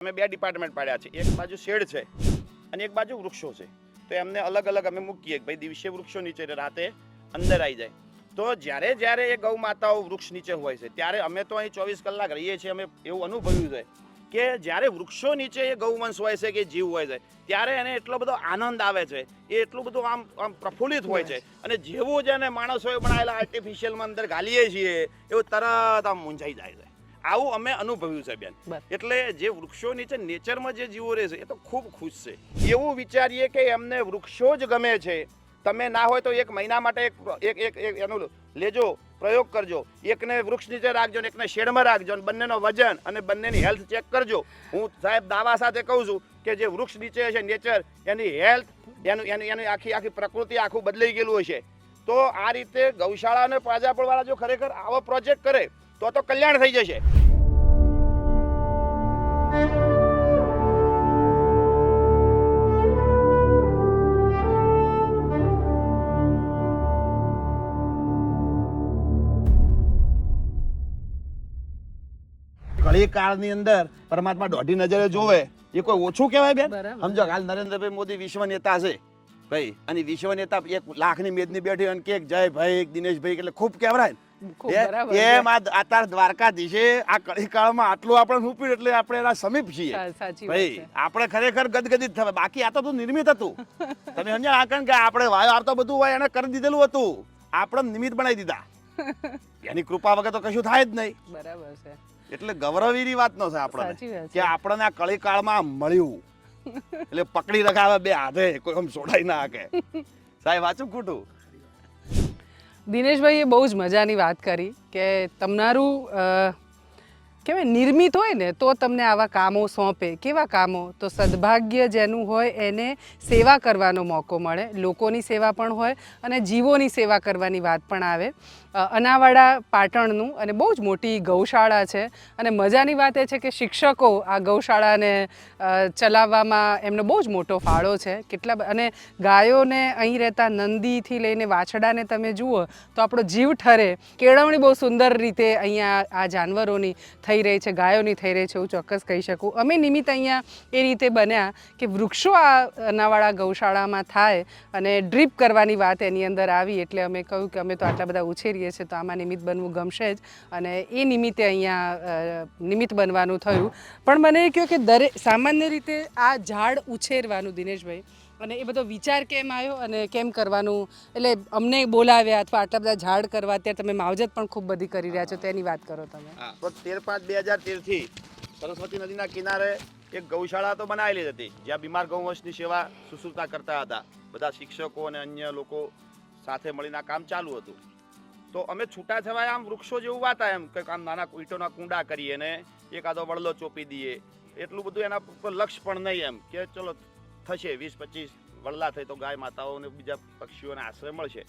અમે બે ડિપાર્ટમેન્ટ પાડ્યા છે. એક બાજુ શેડ છે અને એક બાજુ વૃક્ષો છે. તો એમને અલગ અલગ અમે મૂકીએ કે ભાઈ દિવસે વૃક્ષો નીચે રાતે અંદર આવી જાય. તો જ્યારે જ્યારે એ ગૌ માતાઓ વૃક્ષ નીચે હોય છે ત્યારે અમે તો અહીં ચોવીસ કલાક રહીએ છીએ અમે એવું અનુભવ્યું છે કે જ્યારે વૃક્ષો નીચે એ ગૌવંશ હોય છે કે જીવ હોય છે ત્યારે એને એટલો બધો આનંદ આવે છે એ એટલું બધું આમ આમ પ્રફુલ્લિત હોય છે. અને જેવું જ એને માણસોએ બનાવેલા આર્ટિફિશિયલમાં અંદર ગાલીએ છીએ એવું તરત આમ મૂંઝાઈ જાય છે. આવું અમે અનુભવ્યું છે બેન. એટલે જે વૃક્ષો નીચે નેચરમાં જે જીવો રહે છે એ તો ખૂબ ખુશ છે. એવું વિચારીએ કે એમને વૃક્ષો જ ગમે છે. તમે ના હોય તો એક મહિના માટે એક એક એક એનું લેજો પ્રયોગ કરજો. એકને વૃક્ષ નીચે રાખજો ને એકને શેડમાં રાખજો અને બંનેનો વજન અને બંનેની હેલ્થ ચેક કરજો. હું સાહેબ દાવા સાથે કહું છું કે જે વૃક્ષ નીચે છે નેચર એની હેલ્થ એનું એનું એની આખી આખી પ્રકૃતિ આખું બદલાઈ ગયેલું હશે તો આ રીતે ગૌશાળા અને પાજાપળવાળા જો ખરેખર આવો પ્રોજેક્ટ કરે તો તો કલ્યાણ થઈ જશે. કળી કાળની અંદર પરમાત્મા દોઢી નજરે જોવે એ કોઈ ઓછું કહેવાય બેન? સમજો હાલ નરેન્દ્રભાઈ મોદી વિશ્વ નેતા છે. ભાઈ અને વિશ્વ નેતા એક લાખની મેદની બેઠી અને કે જય ભાઈ દિનેશભાઈ એટલે ખૂબ કહેવાય એમ આ દ્વારકાધીશે આ કળીકાળમાં આટલું આપણે ઉપયું એટલે આપણે એના સમીપ છીએ. ભાઈ આપણે ખરેખર ગદગદિત થવા બાકી આ તો નિર્મિત હતું. તમે સમજ્યા આ કારણ કે આપણે વાયો આવતો બધું હોય એને કરી દીધેલું હતું. આપણે નિમિત્ત બનાવી દીધા. એની કૃપા વગર તો કશું થાય જ નહીં. બરાબર છે. એટલે ગૌરવીની વાત નો છે આપણે આપણને કે આપણને આ કળીકાળમાં મળ્યું. એટલે પકડી રખાવે બે હાથે કોઈ આમ છોડાઈ ના શકે સાહેબ વાંચું ખોટું? દિનેશભાઈએ બહુ જ મજાની વાત કરી કે તમારું કહેવાય નિર્મિત હોય ને તો તમને આવા કામો સોંપે. કેવા કામો? તો સદભાગ્ય જેનું હોય એને સેવા કરવાનો મોકો મળે. લોકોની સેવા પણ હોય અને જીવોની સેવા કરવાની વાત પણ આવે. અનાવાડા પાટણનું અને બહુ જ મોટી ગૌશાળા છે અને મજાની વાત એ છે કે શિક્ષકો આ ગૌશાળાને ચલાવવામાં એમનો બહુ જ મોટો ફાળો છે. કેટલા અને ગાયોને અહીં રહેતા નંદીથી લઈને વાછડાને તમે જુઓ તો આપણો જીવ ઠરે. કેળવણી બહુ સુંદર રીતે અહીંયા આ જાનવરોની થઈ રહી છે, ગાયોની થઈ રહી છે એવું ચોક્કસ કહી શકું. અમે નિમિત્ત અહીંયા એ રીતે બન્યા કે વૃક્ષો આ અનાવાડા ગૌશાળામાં થાય અને ડ્રીપ કરવાની વાત એની અંદર આવી એટલે અમે કહ્યું કે અમે તો આટલા બધા ઉછેરીએ છીએ, તો આમાં નિમિત્ત બનવું ગમશે જ અને એ નિમિત્તે અહીંયા નિમિત્ત બનવાનું થયું. પણ મને એ કહ્યું કે દરેક સામાન્ય રીતે આ ઝાડ ઉછેરવાનું દિનેશભાઈ અને એ બધો વિચાર કેમ આવ્યો અને કેમ કરવાનું? એટલે અમને બોલાવ્યા અથવા આટલા બધા ઝાડ કરવા, અત્યારે તમે માવજત પણ ખૂબ બધી કરી રહ્યા છો તેની વાત કરો તમે. તેર પાંચ બે હજાર તેરથી સરસ્વતી નદીના કિનારે એક ગૌશાળા તો બનાવેલી હતી, જ્યાં બીમાર ગૌવંશની સેવા સુશ્રુતા કરતા હતા. બધા શિક્ષકો અને અન્ય લોકો સાથે મળીને કામ ચાલુ હતું. તો અમે છૂટા છવાય આમ વૃક્ષો જેવું વાતા એમ કે આમ નાના ઈંટોના કુંડા કરીએ ને એકાદો વડલો ચોપી દઈએ. એટલું બધું એના પર લક્ષ પણ નહીં એમ, કે ચલો થશે, વીસ, પચીસ વડલા થઈ તો ગાય માતાઓને બીજા પક્ષીઓને આશ્રય મળશે.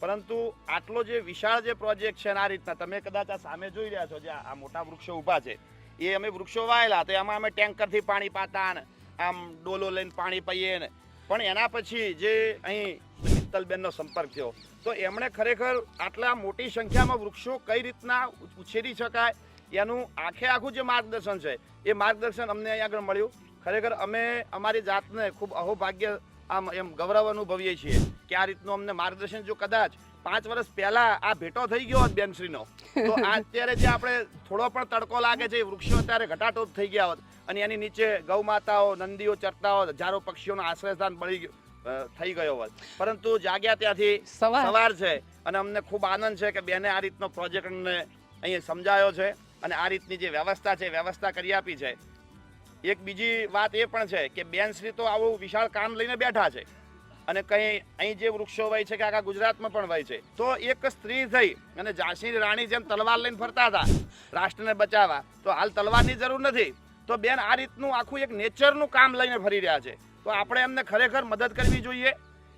પરંતુ આટલો જે વિશાળ જે પ્રોજેક્ટ છે આ રીતના, તમે કદાચ આ સામે જોઈ રહ્યા છો જે આ મોટા વૃક્ષો ઊભા છે, એ અમે વૃક્ષો વાયેલા તો એમાં અમે ટેન્કરથી પાણી પાતા ને, આમ ડોલો લઈને પાણી પીએ ને. પણ એના પછી જે અહીં મિત્તલબેનનો સંપર્ક થયો, તો એમણે ખરેખર આટલા મોટી સંખ્યામાં વૃક્ષો કઈ રીતના ઉછેરી શકાય? એનું આખે આખું જે માર્ગદર્શન છે, એ માર્ગદર્શન અમને અહીં આગળ મળ્યું. ખરેખર અમે અમારી જાતને ખૂબ અહોભાગ્ય આમ એમ ગૌરવ અનુભવીએ છીએ કે આ રીતનું અમને માર્ગદર્શન જો કદાચ પાંચ વર્ષ પહેલા આ ભેટો થઈ ગયો હોત બેનશ્રીનો તો અત્યારે જે આપણે થોડો પણ તડકો લાગે છે વૃક્ષો અત્યારે ઘટાટોપ થઈ ગયા હોત અને એની નીચે ગૌ માતાઓ નંદીઓ ચરતા હોત હજારો પક્ષીઓનો આશ્રયસ્થાન મળી ગયું થઈ ગયો હોત પરંતુ જાગ્યા ત્યાંથી સવાર. સવાર છે અને અમને ખૂબ આનંદ છે કે બેને આ રીતનો પ્રોજેક્ટ અમને અહીંયા સમજાયો છે અને આ રીતની જે વ્યવસ્થા છે વ્યવસ્થા કરી આપી છે એક બીજી વાત એ પણ છે કે બેનશ્રી તો આવું વિશાળ કામ લઈને બેઠા છે અને કઈ અહીં જે વૃક્ષો હોય છે કે આખા ગુજરાતમાં પણ હોય છે. તો એક સ્ત્રી થઈ અને ઝાંસી રાણી જેમ તલવાર લઈને ફરતા હતા, રાષ્ટ્રને બચાવવા, તો હાલ તલવારની જરૂર નથી. તો બેન આ રીતનું આખું એક નેચરનું કામ લઈને ફરી રહ્યા છે. તો આપણે એમને ખરેખર મદદ કરવી જોઈએ.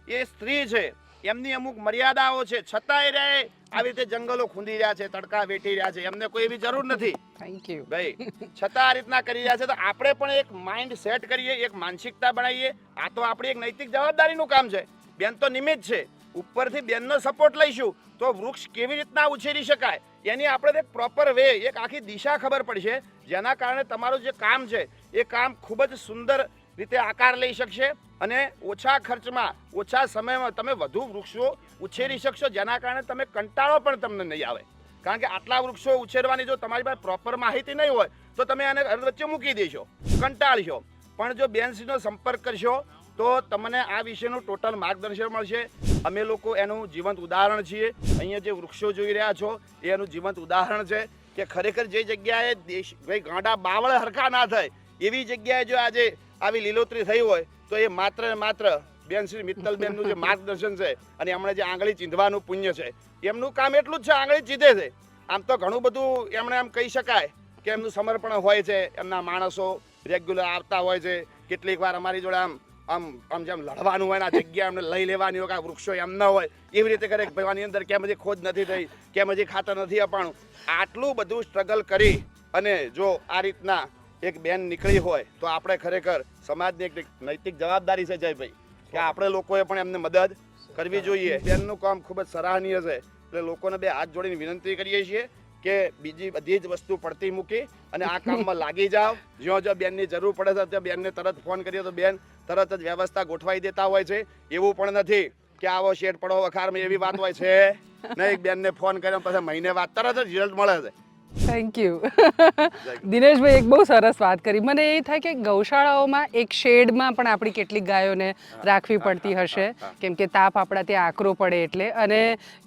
એ સ્ત્રી છે એમની અમુક મર્યાદાઓ છે. છતાંય રહે આવી રીતે જંગલો ખૂંદી રહ્યા છે તડકા વેઠી રહ્યા છે. એમને કોઈ એવી જરૂર નથી. થેન્ક યુ ભાઈ છતાં આ રીતના કરી રહ્યા છે તો આપણે પણ એક માઇન્ડ સેટ કરીએ એક માનસિકતા બનાવીએ. આ તો આપણી એક નૈતિક જવાબદારીનું કામ છે. બેન તો નિમિત્ત છે. ઉપરથી બેનનો સપોર્ટ લઈશું. તો વૃક્ષ કેવી રીતના ઉછેરી શકાય? એની આપણે એક પ્રોપર વે એક આખી દિશા ખબર પડશે. જેના કારણે તમારું જે કામ છે એ કામ ખૂબ જ સુંદર રીતે આકાર લઈ શકશે. અને ઓછા ખર્ચમાં, ઓછા સમયમાં તમે વધુ વૃક્ષો ઉછેરી શકશો, જેના કારણે તમે કંટાળો પણ તમને નહીં આવે. કારણ કે આટલા વૃક્ષો ઉછેરવાની જો તમારી પાસે પ્રોપર માહિતી નહીં હોય, તો તમે આને વચ્ચે મૂકી દેશો. કંટાળશો. પણ જો બેનસીનો સંપર્ક કરશો, તો તમને આ વિશેનું ટોટલ માર્ગદર્શન મળશે. અમે લોકો એનું જીવંત ઉદાહરણ છીએ. અહીંયા જે વૃક્ષો જોઈ રહ્યા છો, એ એનું જીવંત ઉદાહરણ છે કે ખરેખર જે જગ્યાએ દેશ, ભાઈ ગાંડા બાવળ હરખા ના થાય, એવી જગ્યાએ જો આજે આવી લીલોતરી થઈ હોય તો એ માત્ર ને માત્ર બેન શ્રી મિત્તલબેનનું જે માર્ગદર્શન છે અને એમણે જે આંગળી ચીંધવાનું પુણ્ય છે, એમનું કામ એટલું જ છે, આંગળી ચીધે છે. આમ તો ઘણું બધું એમણે એમ કહી શકાય કે એમનું સમર્પણ હોય છે, એમના માણસો રેગ્યુલર આવતા હોય છે. કેટલીક વાર અમારી જોડે આમ આમ આમ જેમ લડવાનું હોય ને આ જગ્યા એમને લઈ લેવાની હોય કે વૃક્ષો એમ ન હોય, એવી રીતે કરે ભગવાનની અંદર કેમ હજી ખોજ નથી થઈ, કેમ હજી ખાતર નથી અપાણું. આટલું બધું સ્ટ્રગલ કરી અને જો આ રીતના એક બેન નીકળી હોય તો આપણે ખરેખર સમાજની એક નૈતિક જવાબદારી છે જયભાઈ કે આપણે લોકોએ પણ એમને મદદ કરવી જોઈએ. બેનનું કામ ખૂબ જ સરાહનીય છે. એટલે લોકોને બે હાથ જોડીને વિનંતી કરીએ છીએ કે બીજી બધી જ વસ્તુ પડતી મૂકી અને આ કામમાં લાગી જાઓ. જ્યાં જો બેનની જરૂર પડે છે ત્યાં બેનને તરત ફોન કરીએ તો બેન તરત જ વ્યવસ્થા ગોઠવાઈ દેતા હોય છે. એવું પણ નથી કે આવો શેડ પડો વખારમાં એવી વાત હોય છે. નહીં બેનને ફોન કર્યો પછી મહિને વાત તરત જ રિઝલ્ટ મળે છે. થેન્ક યુ દિનેશભાઈ એક બહુ સરસ વાત કરી. મને એ થાય કે ગૌશાળાઓમાં એક શેડમાં પણ આપણી કેટલીક ગાયોને રાખવી પડતી હશે. કેમ કે તાપ આપણા ત્યાં આકરો પડે એટલે. અને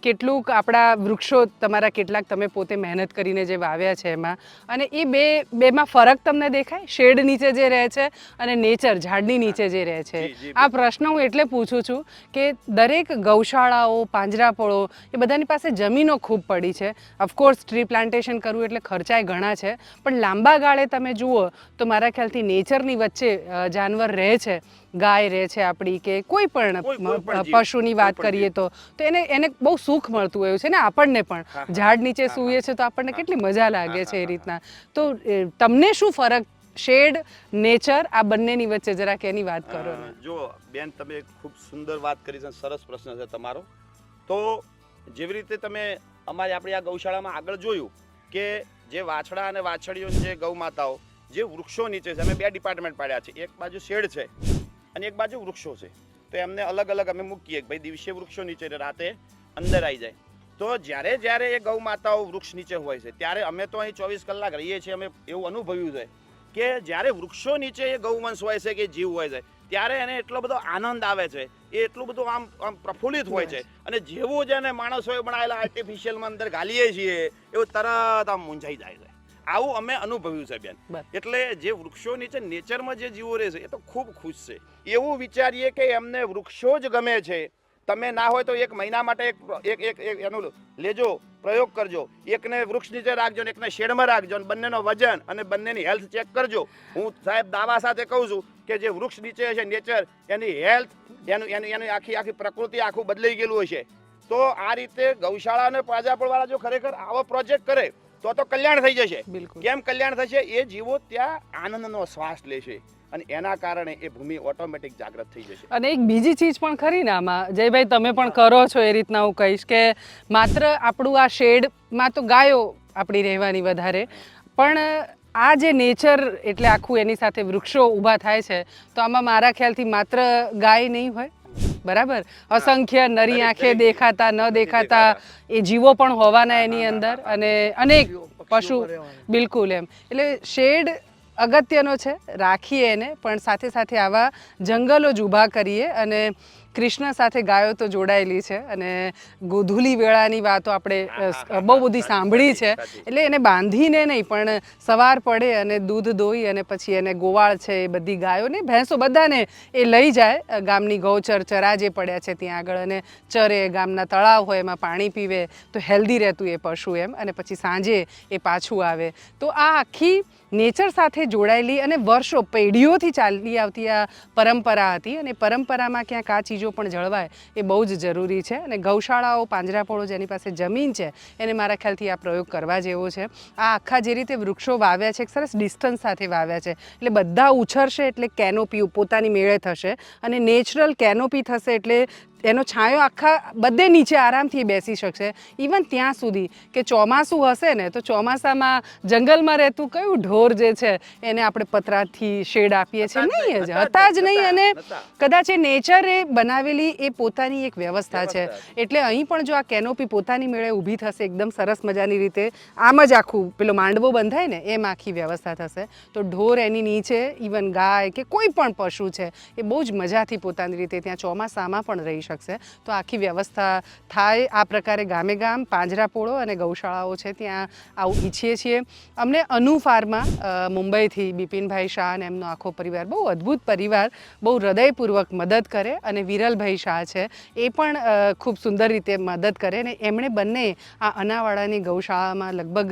કેટલુંક આપણા વૃક્ષો તમારા કેટલાક તમે પોતે મહેનત કરીને જે વાવ્યા છે એમાં. અને એ બે બેમાં ફરક તમને દેખાય? શેડ નીચે જે રહે છે અને નેચર ઝાડની નીચે જે રહે છે. આ પ્રશ્ન હું એટલે પૂછું છું કે દરેક ગૌશાળાઓ પાંજરાપોળો એ બધાની પાસે જમીનો ખૂબ પડી છે. ઓફકોર્સ ટ્રી પ્લાન્ટેશન કરવું એટલે ખર્ચાય ઘણા છે. પણ લાંબા ગાળે તમે જુઓ તો મારા ખ્યાલથી નેચરની વચ્ચે જાનવર રહે છે ગાય રહે છે આપણી કે કોઈ પણ પશુની વાત કરીએ તો તો એને એને બહુ સુખ મળતું હોય છે ને આપણને પણ. ઝાડ નીચે સૂઈએ છે તો આપણને કેટલી મજા લાગે છે એ રીતના. તો તમને શું ફરક? શેડ નેચર આ બંનેની વચ્ચે જરાક એની વાત કરો જો બેન તમે ખૂબ સુંદર વાત કરી છે સરસ પ્રશ્ન છે તમારો. તો જેવી રીતે તમે અમારી આપણી આ ગૌશાળામાં આગળ જોયું કે જે વાછડા અને વાછડીઓ જે ગૌ માતાઓ જે વૃક્ષો નીચે છે, અમે બે ડિપાર્ટમેન્ટ પાડ્યા છે. એક બાજુ શેડ છે અને એક બાજુ વૃક્ષો છે. તો એમને અલગ અલગ અમે મૂકીએ ભાઈ દિવસે વૃક્ષો નીચે રાતે અંદર આવી જાય. તો જ્યારે જ્યારે એ ગૌ માતાઓ વૃક્ષ નીચે હોય છે, ત્યારે અમે તો અહીં ચોવીસ કલાક રહીએ છીએ, અમે એવું અનુભવ્યું છે કે જ્યારે વૃક્ષો નીચે એ ગૌવંશ હોય છે કે જીવ હોય છે ત્યારે એને એટલો બધો આનંદ આવે છે એ એટલું બધું આમ આમ પ્રફુલ્લિત હોય છે. અને જેવું જ એને માણસોએ બનાવેલા આર્ટિફિશિયલમાં અંદર ગાલીએ છીએ એવું તરત આમ મૂંઝાઈ જાય છે. આવું અમે અનુભવ્યું છે બેન. એટલે જે વૃક્ષો નીચે નેચરમાં જે જીવો રહે છે એ તો ખૂબ ખુશ છે. એવું વિચારીએ કે એમને વૃક્ષો જ ગમે છે તમે ના હોય તો એક મહિના માટે એક એક એક એનું લેજો પ્રયોગ કરજો. એકને વૃક્ષ નીચે રાખજો ને એકને શેડમાં રાખજો અને બંનેનો વજન અને બંનેની હેલ્થ ચેક કરજો. હું સાહેબ દાવા સાથે કહું છું કે જે વૃક્ષ નીચે છે નેચર એની હેલ્થ એનું એનું એની આખી આખી પ્રકૃતિ આખું બદલાઈ ગયેલું હશે. તો આ રીતે ગૌશાળા અને પાજાપળવાળા જો ખરેખર આવો પ્રોજેક્ટ કરે તો તો કલ્યાણ થઈ જશે. બિલકુલ. કેમ કલ્યાણ થશે? એ જીવો ત્યાં આનંદનો શ્વાસ લેશે. અને એના કારણે એ ભૂમિ ઓટોમેટિક જાગૃત થઈ જશે. અને એક બીજી ચીજ પણ ખરી ને આમાં. જયભાઈ તમે પણ કરો છો એ રીતના હું કહીશ કે માત્ર આપણું આ શેડમાં તો ગાયો આપણી રહેવાની વધારે પણ આ જે નેચર એટલે આખું એની સાથે વૃક્ષો ઊભા થાય છે તો આમાં મારા ખ્યાલથી માત્ર ગાય નહીં હોય. બરાબર? અસંખ્ય નરી આંખે દેખાતા ન દેખાતા એ જીવો પણ હોવાના એની અંદર અને અનેક પશુ બિલકુલ એમ. એટલે શેડ અગત્યનો છે. રાખીએ એને, પણ સાથે સાથે આવા જંગલો જ ઊભા કરીએ અને કૃષ્ણ સાથે ગાયો તો જોડાયેલી છે અને ગોધુલી વેળાની વાતો આપણે બહુ બધી સાંભળી છે. એટલે એને બાંધીને નહીં, પણ સવાર પડે અને દૂધ દોઈ અને પછી એને ગોવાળ છે એ બધી ગાયોને, ભેંસો બધાને એ લઈ જાય. ગામની ગૌચર ચરા જે પડ્યા છે ત્યાં આગળ અને ચરે, ગામના તળાવ હોય એમાં પાણી પીવે, તો હેલ્ધી રહેતું એ પશુ એમ અને પછી સાંજે એ પાછું આવે. તો આ આખી નેચર સાથે જોડાયેલી અને વર્ષો પેઢીઓથી ચાલી આવતી આ પરંપરા હતી અને પરંપરામાં ક્યાંક આ ચીજો પણ જળવાય એ બહુ જ જરૂરી છે. અને ગૌશાળાઓ, પાંજરાપોળો જેની પાસે જમીન છે, એને મારા ખ્યાલથી આ પ્રયોગ કરવા જેવો છે. આ આખા જે રીતે વૃક્ષો વાવ્યા છે, એક સરસ ડિસ્ટન્સ સાથે વાવ્યા છે. એટલે બધા ઉછરશે એટલે કેનોપી પોતાની મેળે થશે અને નેચરલ કેનોપી થશે એટલે એનો છાંયો આખા બધે નીચે આરામથી બેસી શકશે. ઇવન ત્યાં સુધી કે ચોમાસું હશે ને તો ચોમાસામાં જંગલમાં રહેતું કયું ઢોર જે છે એને આપણે પતરાથી શેડ આપીએ છીએ? નહીં જ હતા જ નહીં અને કદાચ એ નેચરે બનાવેલી એ પોતાની એક વ્યવસ્થા છે. એટલે અહીં પણ જો આ કેનોપી પોતાની મેળે ઊભી થશે એકદમ સરસ મજાની રીતે આમ જ આખું પેલો માંડવો બંધાય ને એમ આખી વ્યવસ્થા થશે. તો ઢોર એની નીચે ઇવન ગાય કે કોઈ પણ પશુ છે એ બહુ જ મજાથી પોતાની રીતે ત્યાં ચોમાસામાં પણ રહી શકશે. તો આખી વ્યવસ્થા થાય. આ પ્રકારે ગામે ગામ પાંજરાપોળો અને ગૌશાળાઓ છે ત્યાં આવું ઈચ્છીએ છીએ. અમને અનુ ફાર્મા મુંબઈથી બિપિનભાઈ શાહ અને એમનો આખો પરિવાર, બહુ અદ્ભુત પરિવાર, બહુ હૃદયપૂર્વક મદદ કરે અને વિરલભાઈ શાહ છે, એ પણ ખૂબ સુંદર રીતે મદદ કરે અને એમણે બંને આ અનાવાડાની ગૌશાળામાં લગભગ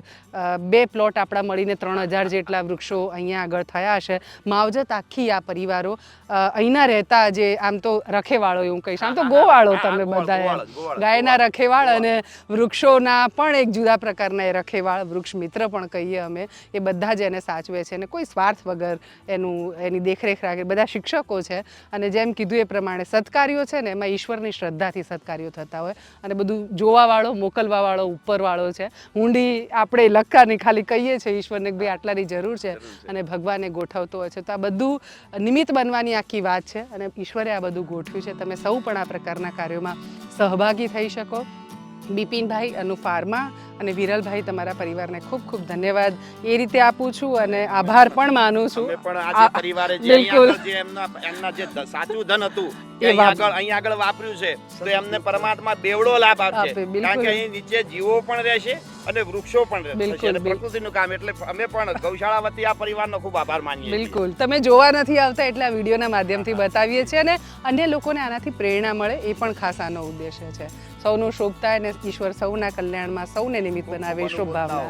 બે પ્લોટ આપણા મળીને ત્રણ હજાર જેટલા વૃક્ષો અહીંયા આગળ થયા છે માવજત આખી આ પરિવારો અહીંના રહેતા જે આમ તો રખેવાળો એવું કહીશ. આમ તો ગોવાળો તમે બધા ગાયના રખેવાળ અને વૃક્ષોના પણ એક જુદા પ્રકારના એ રખેવાળ વૃક્ષ મિત્ર પણ કહીએ અમે એ બધા જ એને સાચવે છે અને કોઈ સ્વાર્થ વગર એનું એની દેખરેખ રાખે. બધા શિક્ષકો છે અને જેમ કીધું એ પ્રમાણે સત્કાર્યો છે ને એમાં ઈશ્વરની શ્રદ્ધાથી સત્કાર્યો થતા હોય અને બધું જોવાવાળો મોકલવાવાળો ઉપરવાળો છે. ઊંડી આપણે લખાની ખાલી કહીએ છીએ ઈશ્વરને ભાઈ આટલાની જરૂર છે અને ભગવાને ગોઠવતો હોય છે. તો આ બધું નિમિત્ત બનવાની આખી વાત છે અને ઈશ્વરે આ બધું ગોઠવ્યું છે. તમે સૌ પણ આ પ્રકારના કાર્યોમાં સહભાગી થઈ શકો. બિપિનભાઈ અનુ ફાર્મા અને વિરલભાઈ તમારા પરિવારને ખૂબ ખૂબ ધન્યવાદ. એ રીતે આપું છું અને આભાર પણ માનું છું. પણ આ- પરિવારે જે અહીંયા બિલકુલ. જે એમના એમના જે સાચું ધન હતું એ આગળ અહીં આગળ વાપર્યું છે તો એમને પરમાત્મા બેવડો લાભ આપશે. કારણ કે અહીં નીચે જીવો પણ રહેશે અને વૃક્ષો પણ રહેશે. અને પ્રકૃતિનું કામ એટલે અમે પણ ગૌશાળા વતી આ પરિવારનો ખૂબ આભાર માનીએ છીએ. બિલકુલ. તમે જોવા નથી આવતા એટલે આ વિડીયોના માધ્યમથી બતાવીએ છીએ અને અન્ય લોકોને આનાથી પ્રેરણા મળે એ પણ ખાસ આનો ઉદ્દેશ્ય છે. સૌનું શુભ થાય અને ઈશ્વર સૌના કલ્યાણમાં સૌને નિમિત્ત ખૂબ ખૂબ બનાવે શુભ ભાવના